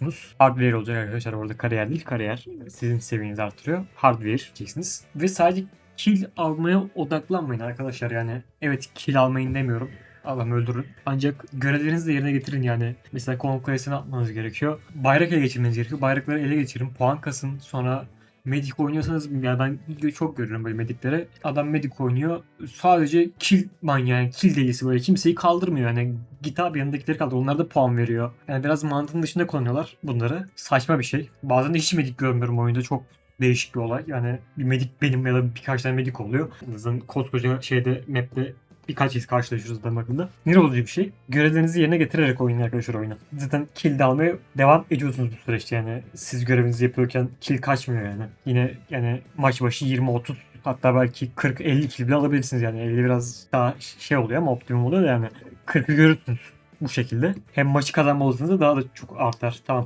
alıyorsunuz. Hardware olacak arkadaşlar orada kariyer değil kariyer. Sizin seviyenizi artırıyor. Hardware diyeceksiniz. Ve sadece kill almaya odaklanmayın arkadaşlar yani. Evet kill almayın demiyorum. Adam öldürün. Ancak görevlerinizi de yerine getirin yani. Mesela konuk kulesini atmanız gerekiyor. Bayrak ele geçirmeniz gerekiyor. Bayrakları ele geçirin. Puan kasın. Sonra Medik oynuyorsanız yani ben çok görüyorum böyle mediklere. Adam medik oynuyor. Sadece kill manyağı, yani kill delisi böyle. Kimseyi kaldırmıyor yani. Git yanındakileri kaldır. Onlar da puan veriyor. Yani biraz mantığın dışında kullanıyorlar bunları. Saçma bir şey. Bazen de hiç medik görmüyorum oyunda. Çok değişik bir olay. Yani bir medik benim ya da birkaç tane medik oluyor. En azından koskoca şeyde map'te birkaç kez karşılaşıyoruz adam akıllı. Sinir bozucu bir şey. Görevlerinizi yerine getirerek oynayın arkadaşlar oyunu. Zaten kill de almaya devam ediyorsunuz bu süreçte yani. Siz görevinizi yapıyorken kill kaçmıyor yani. Yine yani maç başı 20-30 hatta belki 40-50 kill bile alabilirsiniz yani. 50 biraz daha şey oluyor ama optimum oluyor da yani. 40'ı görürsünüz bu şekilde. Hem maçı kazanma olasılığınız da daha da çok artar. Tamam